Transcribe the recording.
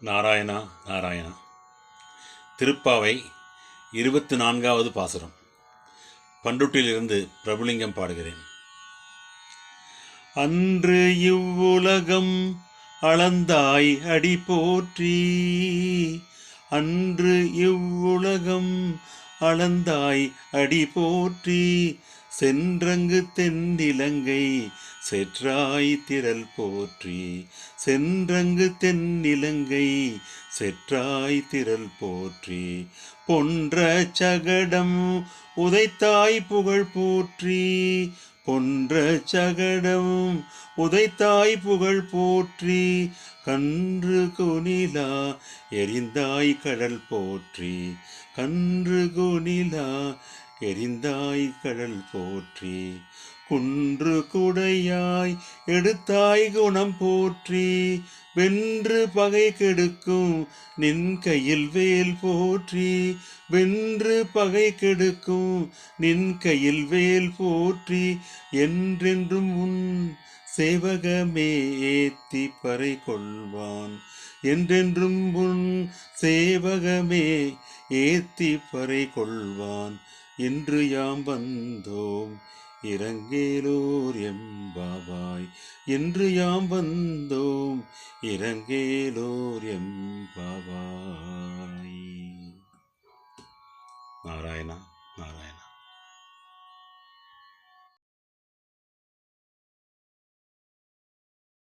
நாராயணா நாராயணா. திருப்பாவை இருபத்தி நான்காவது பாசுரம். பண்டுட்டிலிருந்து பிரபுலிங்கம் பாடுகிறேன். அன்று இவ்வுலகம் அளந்தாய் அடி போற்றி அன்று இவ்வுலகம் அளந்தாய் அடி போற்றி. சென்றங்கு தென்னிலங்கை செற்றாய் திரள் போற்றி. சென்றங்கு தென்னிலங்கை செற்றாய் திரள் போற்றி. பொன்ற சகடம் உதைத்தாய் புகழ் போற்றி. கொன்ற சகடம் உதைத்தாய் புகழ் போற்றி கன்று குனிலா எரிந்தாய் கடல் போற்றி கன்று குனிலா எரிந்தாய் கடல் போற்றி குன்று குடையாய் எடுத்தாய் குணம் போற்றி வென்று பகை கெடுக்கும். நின் கையில் வேல் போற்றி. வென்று பகை கெடுக்கும். நின் கையில் வேல் போற்றி. என்றென்றும் உன் சேவகமே ஏத்தி பறை கொள்வான். என்றென்றும் உன் சேவகமே ஏத்தி பறை கொள்வான். என்று யாம் வந்தோம். இறங்கேலூர் எம்பாவாய். என்று யாம் வந்தோம் இறங்கேலூர் எம்பாவாய். நாராயணா நாராயணா.